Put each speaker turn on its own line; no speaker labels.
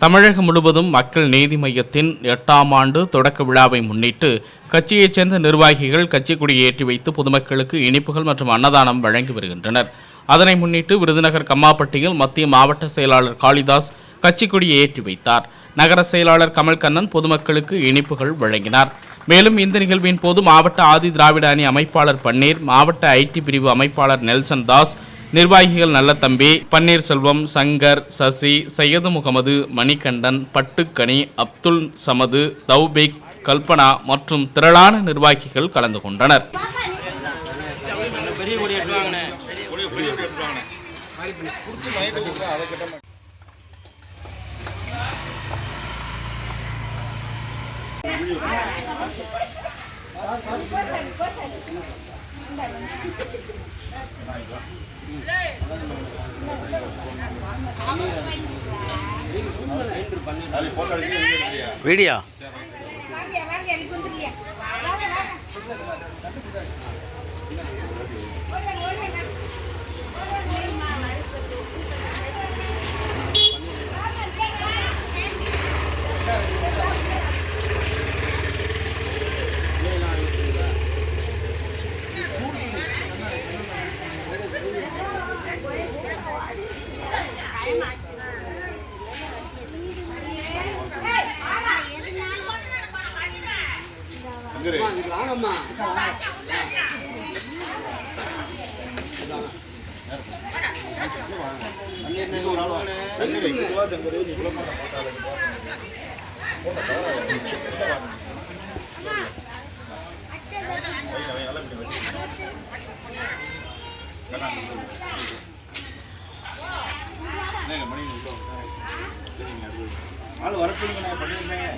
தமிழகம் முழுவதும் மக்கள் நீதி மையத்தின் எட்டாம் ஆண்டு தொடக்க விழாவை முன்னிட்டு கட்சியைச் சேர்ந்த நிர்வாகிகள் கட்சி கொடியை ஏற்றி வைத்து பொதுமக்களுக்கு இனிப்புகள் மற்றும் அன்னதானம் வழங்கி வருகின்றனர். அதனை முன்னிட்டு விருதுநகர் கம்மாப்பட்டியில் மத்திய மாவட்ட செயலாளர் காளிதாஸ் கட்சி கொடியை ஏற்றி வைத்தார். நகர செயலாளர் கமல்கண்ணன் பொதுமக்களுக்கு இனிப்புகள் வழங்கினார். மேலும் இந்த நிகழ்வின் போது மாவட்ட ஆதி திராவிட அணி அமைப்பாளர் பன்னீர் மாவட்ட ஐடி பிரிவு அமைப்பாளர் நெல்சன் தாஸ் நிர்வாகிகள் நல்லதம்பி பன்னீர்செல்வம் சங்கர் சசி சையது முகமது மணிகண்டன் பட்டுக்கனி அப்துல் சமது தௌபிக் கல்பனா மற்றும் திரளான நிர்வாகிகள் கலந்து கொண்டனர்.
வீடியோ.
வாங்க வாங்க எனக்கு வந்துருங்க வாங்க வாங்க ஓடுங்க ஓடுங்க
ஆள் வர சொல்லுங்க நான் பண்ணிருந்தேன்